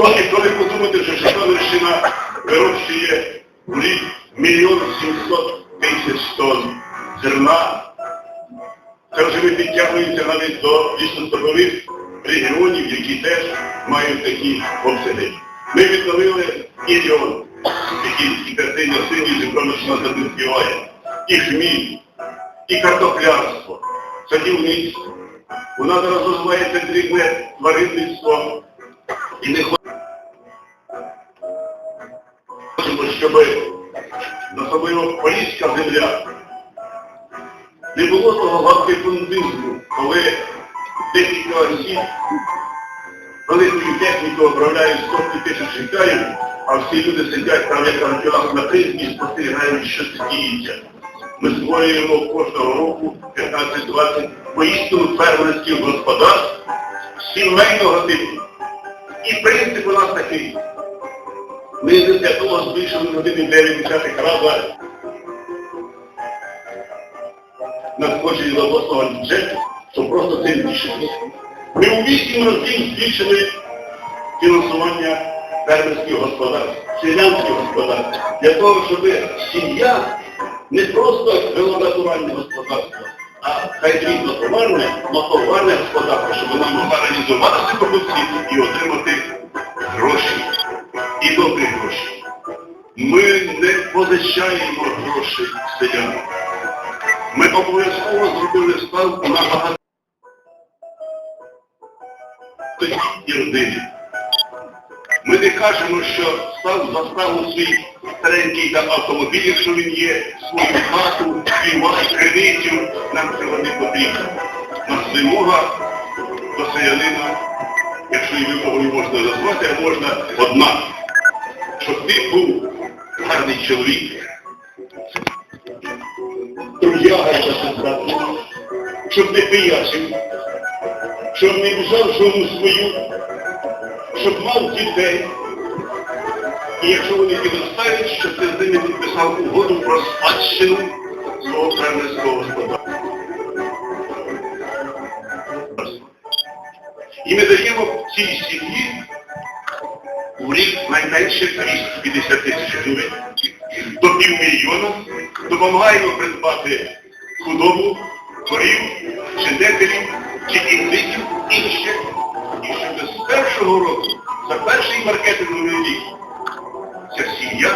Трохи коли подумати, що Житомирщина вирощує в рік мільйон сімсот тисяч тонн зерна, це вже ми підтягуємося навіть до лісострокових регіонів, які теж мають такі обсяги. Ми відновили і ріон, який і картина синій Житомирщина задисківає, і хміль, і картоплярство, садівництво. У нас розвивається дрібне тваринництво і не хочемо, щоб особливо поліська земля не було того латифундизму, коли декілька осіб великою технікою обробляють сотні тисяч гектарів, а всі люди сидять там, як нас на призмі спостерігають, що це діється. Ми створюємо кожного року 15-20 поістину фермерських господарств сімейного типу. І принцип у нас такий. Ми для того збільшили години 9 раза надходження до обласного бюджету, що просто це збільшилося. Ми у вісім разів збільшили фінансування фермерських господарств, селянських господарств, для того, щоб сім'я не просто вела натуральне господарство, а хай дрібно товарне, но товарне господарство, щоб вона могла реалізувати продукцію і отримати гроші. І добрі гроші. Ми не позичаємо гроші селянам. Ми обов'язково зробили ставку на багато і родини. Ми не кажемо, що став заставу свій старенький там автомобіль, якщо він є, свою хату, співати криницю, нам цього не потрібно. Нас вимога до селянина, якщо і вимогою можна назвати, а можна одна, щоб ти був гарний чоловік, трудяга, так сказати, щоб не пиячив, щоб не бажав жону свою, щоб мав дітей. І якщо вони підростають, щоб ти з ними підписав угоду про спадщину свого фермерського господарства. І ми даємо цій сім'ї у рік найменше 250 тисяч гривень до півмільйона, допомагаємо придбати худобу, корів, чинетелів чи індиків інше. І щоб з першого року, за перший маркетинговий рік, сім'я,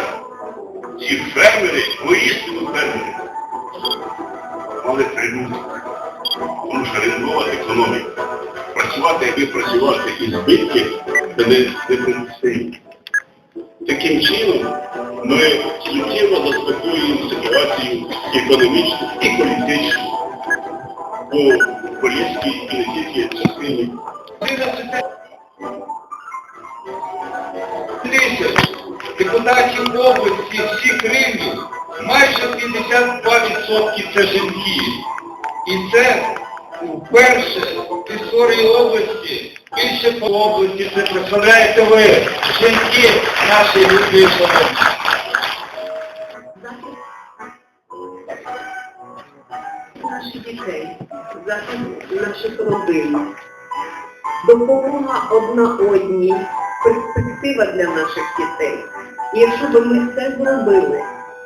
ці фермери, воістину фермери, мали прибуток. Тому що ринкова економіка. Працювати, якби працювати і збитки, це не, не принципі. Таким чином ми суттєво заспокоюємо ситуацію економічну і політичну по поліській і не тільки частині. Депутатів області всіх рівнів, майже 52% це жінки. І це вперше в історії області, більше по області це представляєте ви, жінки нашої люди шановні. наших дітей, захист наших родин, допомога одна одній, перспектива для наших дітей. Якщо б ми це зробили,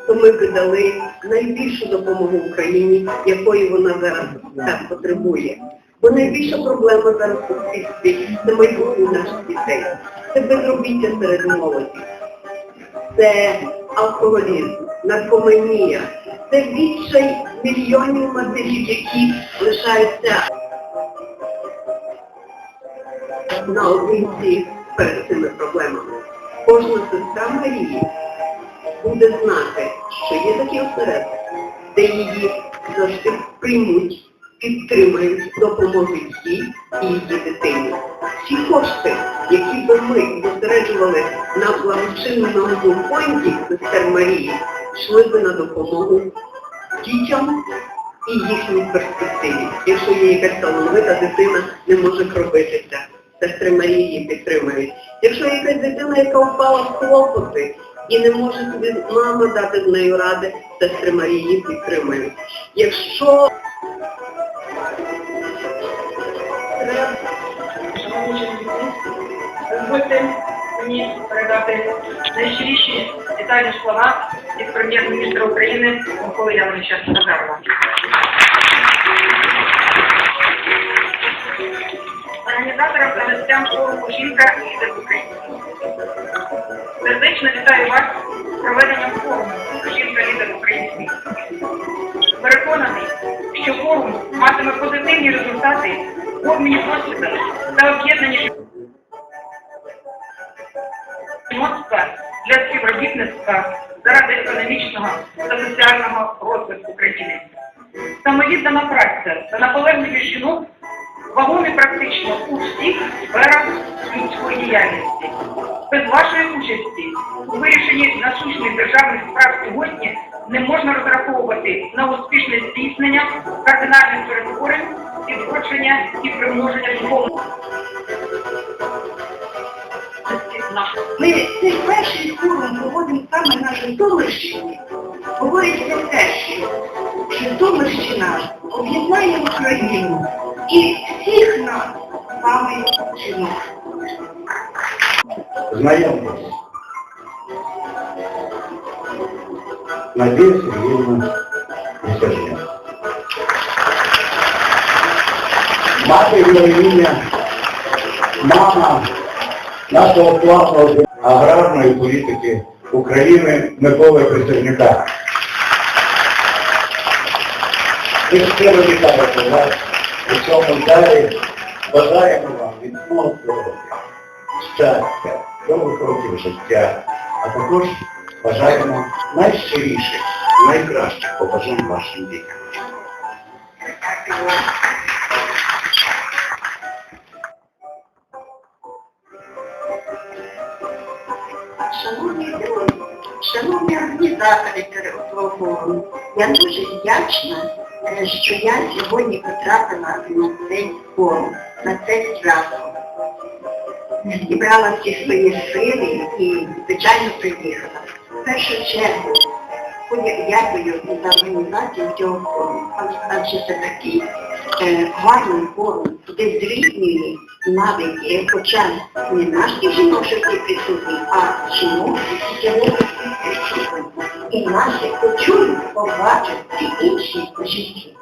то ми б дали найбільшу допомогу Україні, якої вона зараз так потребує. Бо найбільша проблема зараз у суспільстві це майбутнє наших дітей. Це безробіття серед молоді це алкоголізм, наркоманія, це відчай мільйонів матерів, які лишаються наодинці перед цими проблемами. Кожна сестра Марії буде знати, що є такі осередки, де її завжди приймуть, підтримають, допоможуть їй і її дитині. Всі кошти, які би ми зосереджували на благочинному фонді сестер Марії, йшли би на допомогу дітям і їхній перспективі. Якщо є якась талановита дитина, не може кропитися, Марії її підтримують. Якщо якась дитина, яка впала в клопоти і не може собі мама дати з нею ради, сестри Марії її підтримують. Якщо треба Дозвольте мені передати найщиріші вітальні слова від прем'єр-міністра України Миколи Яновича Назарова. Організаторам та гостям форуму «Жінка лідер України». Сердечно вітаю вас з проведенням форуму «Жінка лідер України». Переконаний, що форум матиме позитивні результати в обміні досвідом та об'єднанні жіноцтва для співробітництва заради економічного та соціального розвитку країни. Самовіддана праця та наполегливість жінок вагомі практично у всіх сферах людської діяльності. Без вашої участі у вирішенні насущних державних справ сьогодні не можна розраховувати на успішне здійснення кардинальних перетворень, відродження і примноження духовного. Ми цей перший форум проводимо саме на Житомирщині. Говориться те, що Житомирщина об'єднає Україну і всіх нас з вами жінок. Знайомтесь. Надія Сергіївна Височня. Мати героїня, мама нашого класного аграрної політики України Миколи Присяжнюка. Ми щиро вітаємо вас цьому залі. Бажаємо вам міцного здоров'я щастя, довгих років життя, а також бажаємо найщиріших, найкращих побажань вашим дітям. Шановні друзі, шановні організатори цього я дуже вдячна, що я сьогодні потрапила на цей форум, на це свято. Зібрала всі свої сили і, звичайно, приїхала. В першу чергу дякую за організацію цього форуму, адже- це такий е, гарний форум, де зрівнює е, хоча не наші всі присутні, а присутні. І наші почують, побачать і інші жінки.